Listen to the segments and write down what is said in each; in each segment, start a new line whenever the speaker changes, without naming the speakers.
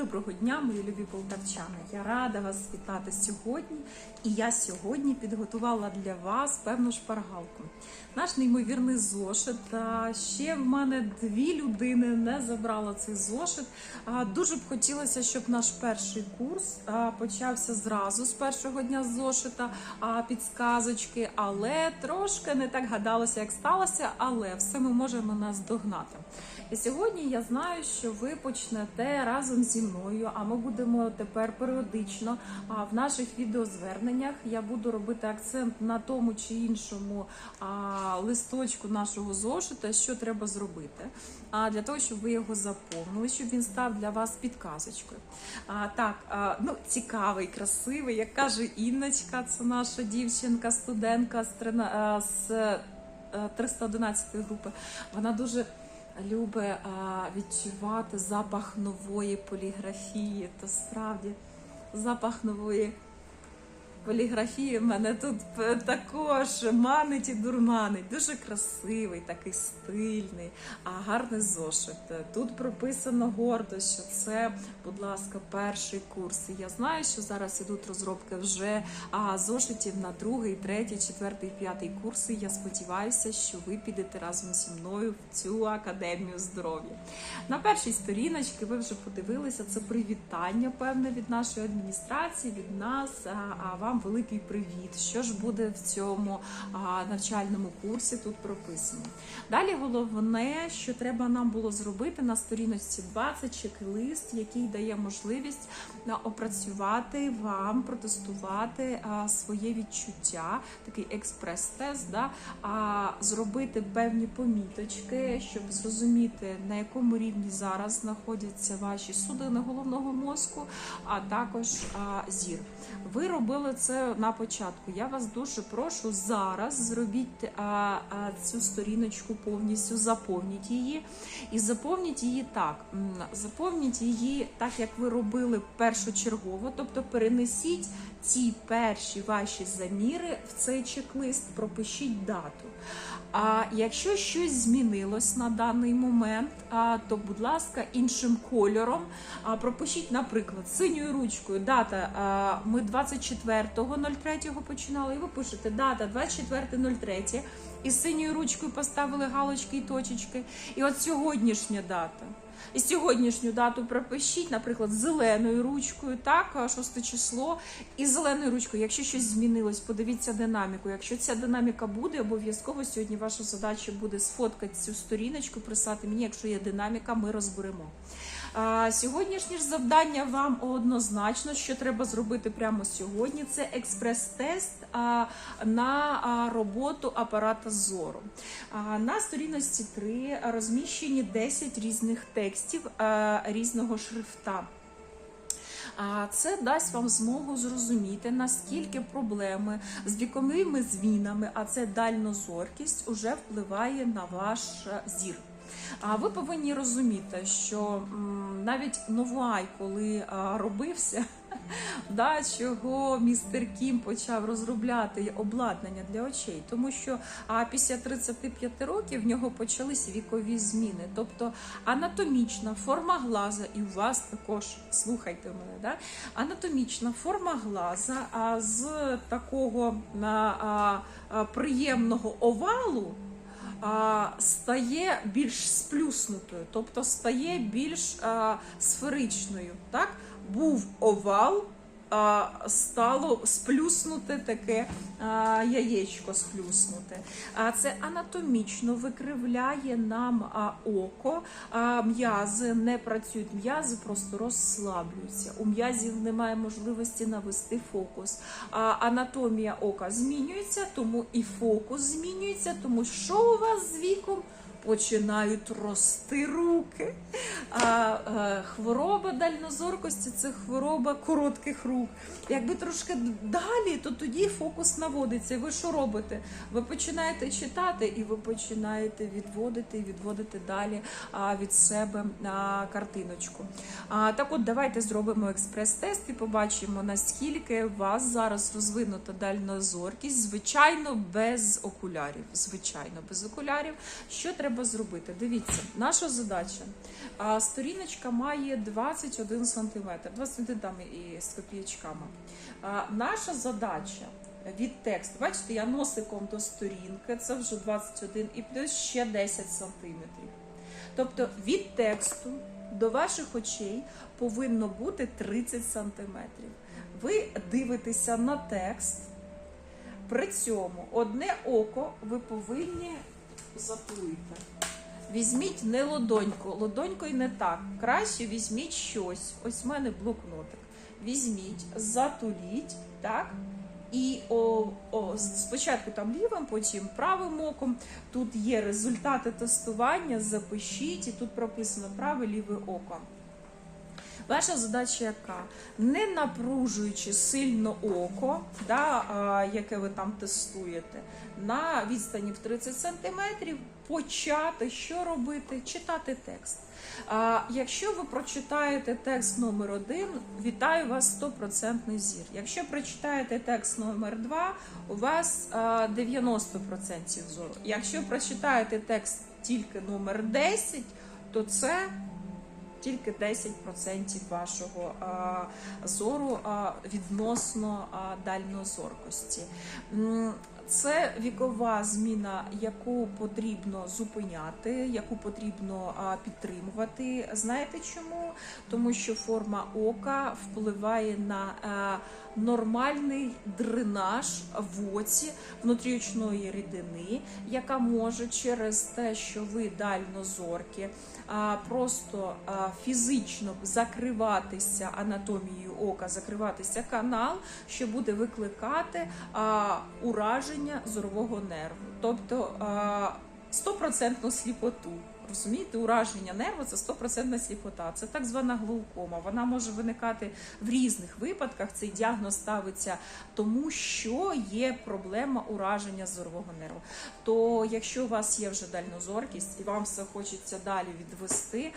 Доброго дня, мої любі полтавчани. Я рада вас вітати сьогодні. І я сьогодні підготувала для вас певну шпаргалку. Наш неймовірний зошит. Ще в мене дві людини не забрала цей зошит. Дуже б хотілося, щоб наш перший курс почався зразу з першого дня зошита, підсказочки, але трошки не так гадалося, як сталося, але все ми можемо наздогнати. І сьогодні я знаю, що ви почнете разом зі мною, а ми будемо тепер періодично в наших відеозверненнях. Я буду робити акцент на тому чи іншому листочку нашого зошита, що треба зробити. А для того, щоб ви його заповнили, щоб він став для вас підказочкою. А, так, ну цікавий, красивий, як каже Інночка, це наша дівчинка, студентка з, трина- а, з е, 311 групи. Вона дуже любить відчувати запах нової поліграфії. То справді запах нової поліграфії мене тут також манить і дурманить. Дуже красивий, такий стильний, а гарний зошит. Тут прописано гордо, що це, будь ласка, перший курс. І я знаю, що зараз ідуть розробки вже а, зошитів на другий, третій, четвертий, п'ятий курси. Я сподіваюся, що ви підете разом зі мною в цю академію здоров'я. На першій сторіночці ви вже подивилися це привітання, певне від нашої адміністрації, від нас. А, а вам великий привіт. Що ж буде в цьому навчальному курсі? Тут прописано. Далі головне, що треба нам було зробити на сторіночці 20 чек-лист, який дає можливість опрацювати вам, протестувати своє відчуття, такий експрес-тест, да? зробити певні поміточки, щоб зрозуміти, на якому рівні зараз знаходяться ваші судини головного мозку, а також зір. Ви робили це на початку. Я вас дуже прошу зараз зробіть а, а, цю сторіночку повністю, заповніть її. І заповніть її так. Заповніть її так, як ви робили першочергово, тобто перенесіть ці перші ваші заміри в цей чек-лист, пропишіть дату. А якщо щось змінилось на даний момент, то, будь ласка, іншим кольором пропишіть, наприклад, синьою ручкою дата. Ми 24.03 починали, і ви пишете дата 24.03, і синьою ручкою поставили галочки і точечки. І от сьогоднішня дата. І сьогоднішню дату пропишіть, наприклад, зеленою ручкою, так, 6 число, і зеленою ручкою. Якщо щось змінилось, подивіться динаміку. Якщо ця динаміка буде, обов'язково сьогодні ваша задача буде сфоткати цю сторіночку, прислати мені. Якщо є динаміка, ми розберемо. А, Сьогоднішнє ж завдання вам однозначно, що треба зробити прямо сьогодні. Це експрес-тест на роботу апарата зору. На сторіночці 3 розміщені 10 різних текстів а, різного шрифта. Це дасть вам змогу зрозуміти, наскільки проблеми з віковими змінами, а це дальнозоркість, уже впливає на ваш е, зір. А ви повинні розуміти, що навіть Новай, коли робився, да, чого містер Кім почав розробляти обладнання для очей, тому що а, після 35 років в нього почались вікові зміни. Тобто анатомічна форма глаза, і у вас також слухайте мене, да? анатомічна форма глаза а, з такого а, а, приємного овалу стає більш сплюснутою, тобто стає більш сферичною. Так? Був овал, стало сплюснуте таке яєчко сплюснуте. Це анатомічно викривляє нам око, м'язи не працюють, м'язи просто розслаблюються. У м'язів немає можливості навести фокус. Анатомія ока змінюється, тому і фокус змінюється, тому що у вас з віком починають рости руки. А, е, хвороба дальнозоркості це хвороба коротких рук. Якби трошки далі, то тоді фокус наводиться. І ви що робите? Ви починаєте читати і ви починаєте відводити і відводити далі від себе картиночку. Так от давайте зробимо експрес-тест і побачимо, наскільки у вас зараз розвинута дальнозоркість, звичайно, без окулярів. Звичайно, без окулярів. Що треба треба зробити? Дивіться, наша задача. А, сторіночка має 21 см, 21 там і з копієчками. А, наша задача від тексту, бачите, я носиком до сторінки, це вже 21 і плюс ще 10 сантиметрів. Тобто від тексту до ваших очей повинно бути 30 сантиметрів. Ви дивитеся на текст. При цьому одне око ви повинні затулити. Візьміть не лодоньку, лодонькою не так. Краще візьміть щось. Ось в мене блокнотик. Візьміть, затуліть, так? І о, о, спочатку там лівим, потім правим оком. Тут є результати тестування. Запишіть, і тут прописано праве ліве око. Ваша задача яка? Не напружуючи сильно око, да, яке ви там тестуєте, на відстані в 30 см почати що робити? Читати текст. А, якщо ви прочитаєте текст номер 1 вітаю вас 100% зір. Якщо прочитаєте текст номер 2 у вас а, 90% зору. Якщо прочитаєте текст тільки номер 10, то це тільки 10% вашого зору відносно дальної дальнозоркості. Це вікова зміна, яку потрібно зупиняти, яку потрібно підтримувати. Знаєте чому? Тому що форма ока впливає на нормальний дренаж в оці внутріочної рідини, яка може через те, що ви дальнозоркі, просто фізично закриватися анатомією ока, закриватися канал, що буде викликати а, ураження зорового нерву, тобто стопроцентну сліпоту. Розумієте, ураження нерву це стопроцентна сліпота. Це так звана глаукома. Вона може виникати в різних випадках. Цей діагноз ставиться тому, що є проблема ураження зорового нерву. То якщо у вас є вже дальнозоркість і вам все хочеться далі відвести,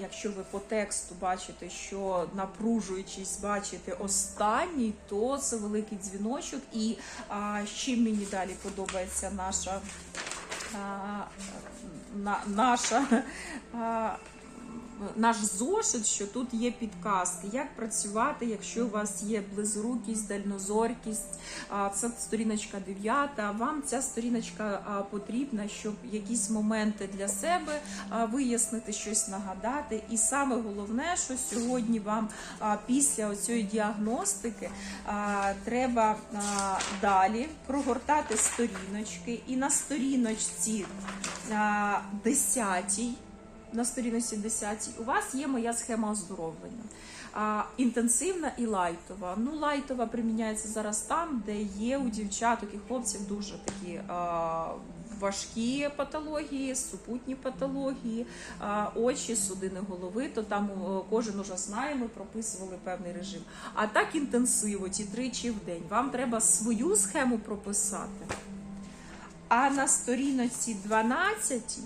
якщо ви по тексту бачите, що напружуючись, бачите останній, то це великий дзвіночок. І а, чим мені далі подобається наша наша, наш зошит, що тут є підказки, як працювати, якщо у вас є близорукість, дальнозоркість. Це сторіночка 9. Вам ця сторіночка потрібна, щоб якісь моменти для себе вияснити, щось нагадати. І саме головне, що сьогодні вам після цієї діагностики треба далі прогортати сторіночки, і на сторіночці а, 10 на сторіночці 10 у вас є моя схема оздоровлення. А, інтенсивна і лайтова. Ну, лайтова приміняється зараз там, де є у дівчаток і хлопців дуже такі а, важкі патології, супутні патології, очі, судини голови, то там кожен уже знає, ми прописували певний режим. А так інтенсиво, ті тричі в день. Вам треба свою схему прописати. А на сторіночці 12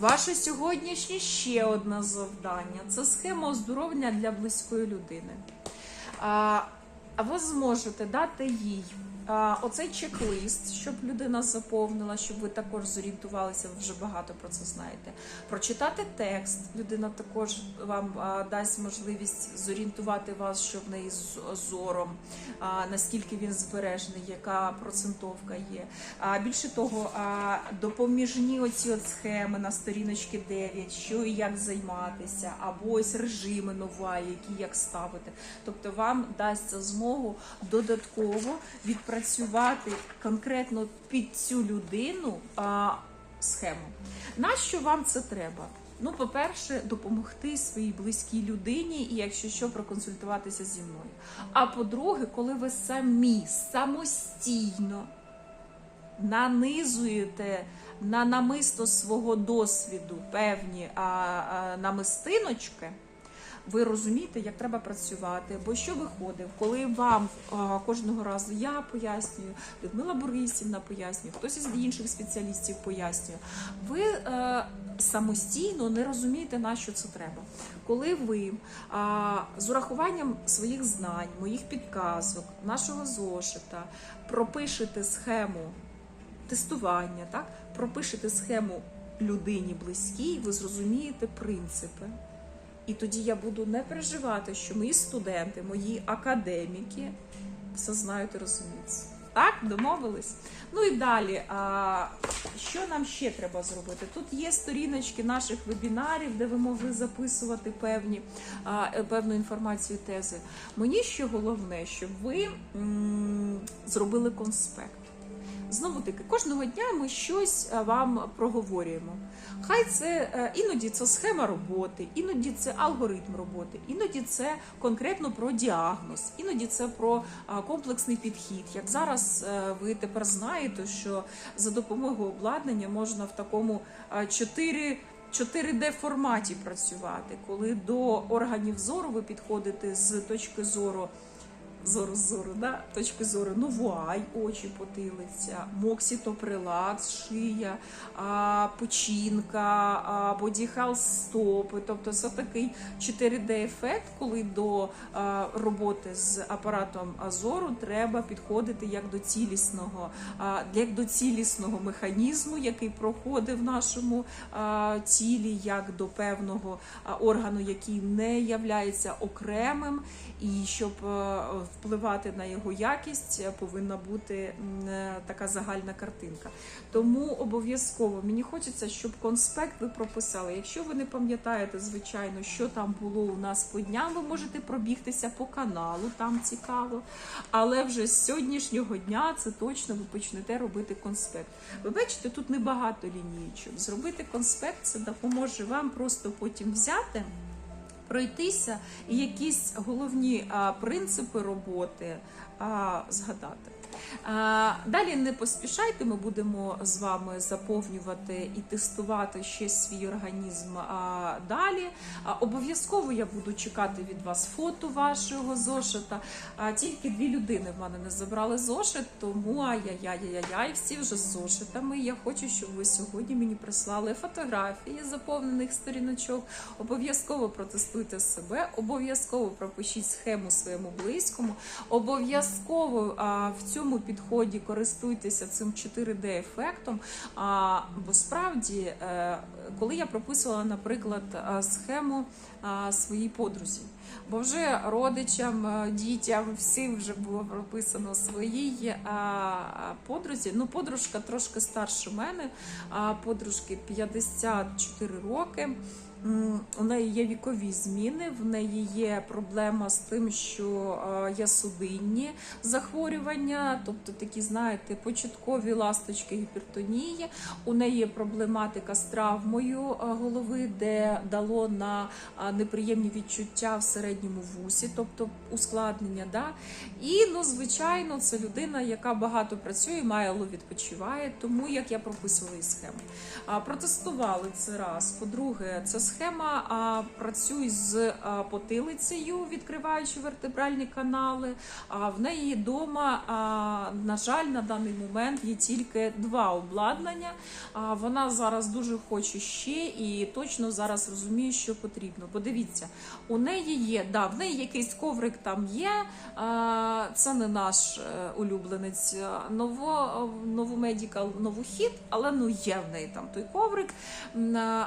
Ваше сьогоднішнє ще одне завдання це схема оздоровлення для близької людини. А ви зможете дати їй оцей чек-лист, щоб людина заповнила, щоб ви також зорієнтувалися, ви вже багато про це знаєте. Прочитати текст. Людина також вам дасть можливість зорієнтувати вас, що в неї з зором, наскільки він збережений, яка процентовка є. А більше того, допоміжні оці от схеми на сторіночці 9, що і як займатися, або ось режими нова, які як ставити. Тобто вам дасть змогу додатково відпрацювати конкретно під цю людину а, схему. Нащо вам це треба? Ну, по-перше, допомогти своїй близькій людині, і якщо що, проконсультуватися зі мною. А по-друге, коли ви самі самостійно нанизуєте на намисто свого досвіду певні а, а, намистиночки, ви розумієте, як треба працювати, бо що виходить, коли вам кожного разу я пояснюю, Людмила Борисівна пояснює, хтось із інших спеціалістів пояснює, ви е, самостійно не розумієте, на що це треба. Коли ви з урахуванням своїх знань, моїх підказок, нашого зошита пропишете схему тестування, так пропишете схему людині близькій, ви зрозумієте принципи. І тоді я буду не переживати, що мої студенти, мої академіки все знають і розуміють. Так, домовились? Ну і далі, а, що нам ще треба зробити? Тут є сторіночки наших вебінарів, де ви могли записувати певні, а, е, певну інформацію тези. Мені ще головне, щоб ви м, зробили конспект. Знову таки, кожного дня ми щось е, вам проговорюємо. Хай це е, іноді це схема роботи, іноді це алгоритм роботи, іноді це конкретно про діагноз, іноді це про комплексний підхід. Як зараз е, ви тепер знаєте, що за допомогою обладнання можна в такому а, 4 4D форматі працювати, коли до органів зору ви підходите з точки зору зору зору, да? точки зору новуай, очі, потилиця, моксітоприлакс, шия, а, печінка, а, бодіхал стопи. Тобто це такий 4D-ефект, коли до а, роботи з апаратом зору треба підходити як до цілісного, а, як до цілісного механізму, який проходить в нашому а, тілі, як до певного а, органу, який не являється окремим, і щоб е, впливати на його якість, е, повинна бути е, така загальна картинка. Тому обов'язково мені хочеться, щоб конспект ви прописали. Якщо ви не пам'ятаєте, звичайно, що там було у нас по дням, ви можете пробігтися по каналу, там цікаво. Але вже з сьогоднішнього дня це точно ви почнете робити конспект. Ви бачите, тут небагато лінієчок. Зробити конспект це допоможе вам просто потім взяти пройтися і якісь головні принципи роботи згадати. Далі не поспішайте, ми будемо з вами заповнювати і тестувати ще свій організм далі. Обов'язково я буду чекати від вас фото вашого зошита. Тільки дві людини в мене не забрали зошит, тому ай-яй-яй-яй-яй, всі вже з зошитами. Я хочу, щоб ви сьогодні мені прислали фотографії заповнених сторіночок. Обов'язково протестуйте себе, обов'язково пропишіть схему своєму близькому. Обов'язково в цьому підході користуйтеся цим 4D-ефектом. А, бо справді, е, коли я прописувала, наприклад, е, схему а, своїй подрузі. Бо вже родичам, е, дітям всі вже було прописано своїй подрузі. Ну, подружка трошки старше мене, а подружки 54 роки. У неї є вікові зміни, в неї є проблема з тим, що є судинні захворювання, тобто такі, знаєте, початкові ласточки гіпертонії. У неї є проблематика з травмою голови, де дало на неприємні відчуття в середньому вусі, тобто ускладнення. Да? І, ну, звичайно, це людина, яка багато працює, мало відпочиває, тому як я прописувала її схему. Протестували це раз. По-друге, це схема а, працює з потилицею, відкриваючи вертебральні канали. А в неї вдома, на жаль, на даний момент є тільки два обладнання. А, вона зараз дуже хоче ще і точно зараз розуміє, що потрібно. Подивіться, у неї є, да, в неї якийсь коврик там є. Це не наш е, улюбленець е, ново, новомедікал, новохід, але ну є в неї там той коврик.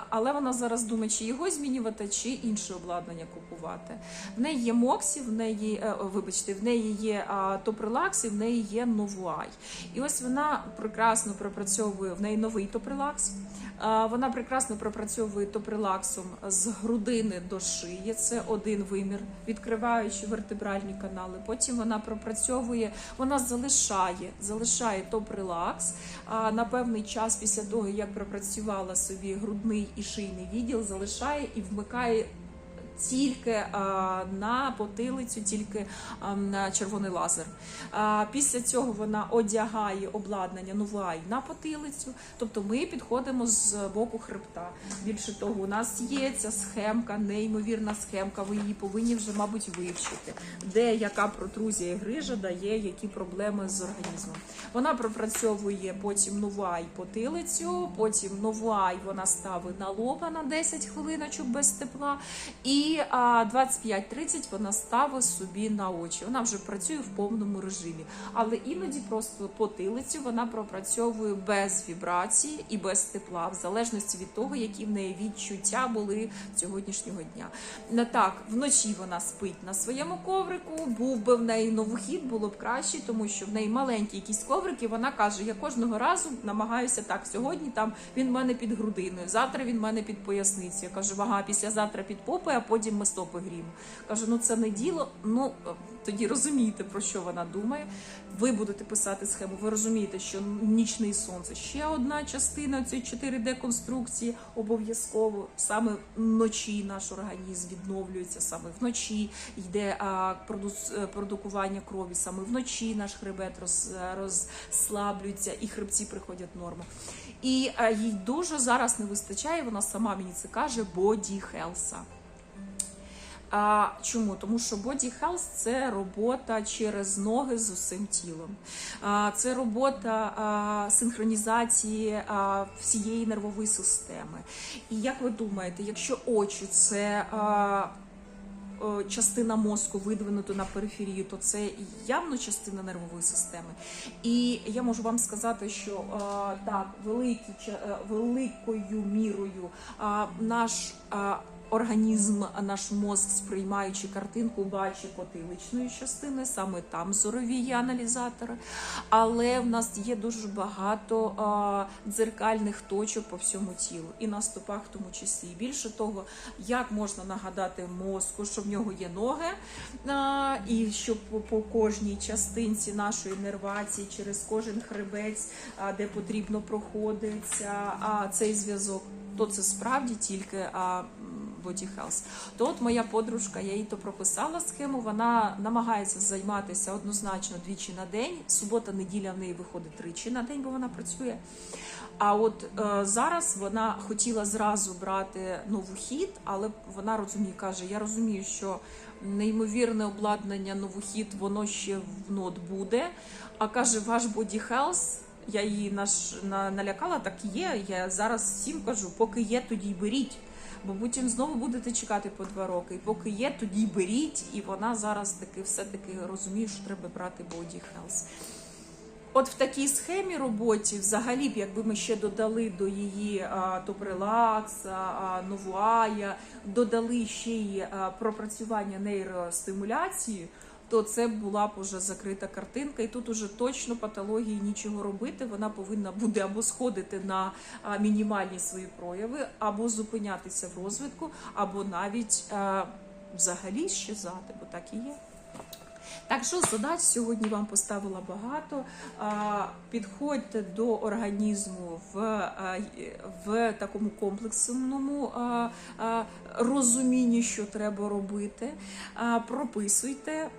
Але вона зараз думає, чи його змінювати, чи інше обладнання купувати. В неї є Моксі, в неї, е, вибачте, в неї є Топрелакс і в неї є Новуай. І ось вона прекрасно пропрацьовує в неї новий Топрелакс. Вона прекрасно пропрацьовує топрелаксом з грудини до шиї. Це один вимір, відкриваючи вертебральні канали. Потім вона пропрацьовує, вона залишає, залишає топрелакс. На певний час після того, як пропрацювала собі грудний і шийний відділ, залишає і вмикає. Тільки на потилицю, тільки на червоний лазер. Після цього вона одягає обладнання новай на потилицю. Тобто ми підходимо з боку хребта. Більше того, у нас є ця схемка, неймовірна схемка. Ви її повинні вже, мабуть, вивчити, де яка протрузія грижа дає які проблеми з організмом. Вона пропрацьовує потім новай потилицю, потім новай вона ставить на лоба на 10 хвилиночок без тепла. І І а, 25-30 вона ставить собі на очі. Вона вже працює в повному режимі, але іноді просто потилицю вона пропрацьовує без вібрації і без тепла, в залежності від того, які в неї відчуття були сьогоднішнього дня. Так, вночі вона спить на своєму коврику. Був би в неї новохід, було б краще, тому що в неї маленькі якісь коврики. Вона каже: я кожного разу намагаюся так. Сьогодні там він в мене під грудиною, завтра він в мене під поясницею. Я кажу, ага, післязавтра під попою, а потім ми стопи гріємо. Кажу, ну це не діло. Ну тоді розумієте, про що вона думає. Ви будете писати схему. Ви розумієте, що нічний сон це ще одна частина цієї 4D конструкції. Обов'язково саме вночі наш організм відновлюється, саме вночі йде а, е, продукування крові, саме вночі наш хребет роз, е, розслаблюється і хребці приходять в норму. І їй дуже зараз не вистачає. Вона сама мені це каже боді хелса. А, чому? Тому що Body Health – це робота через ноги з усім тілом. Це робота синхронізації всієї нервової системи. І як ви думаєте, якщо очі це частина мозку видвинута на периферію, то це явно частина нервової системи. І я можу вам сказати, що так, е, великою мірою наш організм, наш мозк, сприймаючи картинку, бачить потиличної частини, саме там зорові аналізатори. Але в нас є дуже багато е, дзеркальних точок по всьому тілу, і на стопах в тому числі. Більше того, як можна нагадати мозку, що в нього є ноги, а, і що по, по кожній частинці нашої нервації, через кожен хребець, а, де потрібно проходиться а, цей зв'язок, то це справді тільки а, Body Health. То от моя подружка, я їй то прописала схему. Вона намагається займатися однозначно двічі на день. Субота, неділя в неї виходить тричі на день, бо вона працює. А от е, зараз вона хотіла зразу брати новохід, але вона розуміє, каже: я розумію, що неймовірне обладнання новохід, воно ще в нот буде. А каже, ваш Body Health, я її наш на, налякала, так є. Я зараз всім кажу, поки є, тоді й беріть. Бо потім знову будете чекати по два роки. І поки є, тоді беріть. І вона зараз таки все-таки розуміє, що треба брати Body Health. От в такій схемі роботі, взагалі б, якби ми ще додали до її а, топ-релакс, а, новуая, додали ще й пропрацювання нейростимуляції, то це була б уже закрита картинка, і тут уже точно патології нічого робити. Вона повинна буде або сходити на мінімальні свої прояви, або зупинятися в розвитку, або навіть взагалі щезати, бо так і є. Так що задач сьогодні вам поставила багато. Підходьте до організму в, в такому комплексному а, а, розумінні, що треба робити. Прописуйте,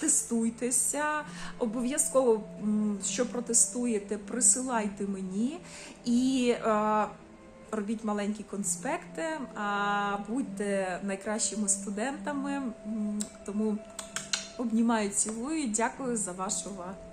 тестуйтеся. Обов'язково, що протестуєте, присилайте мені і. Робіть маленькі конспекти, будьте найкращими студентами. Тому обнімаю, цілую. Дякую за вашу увагу.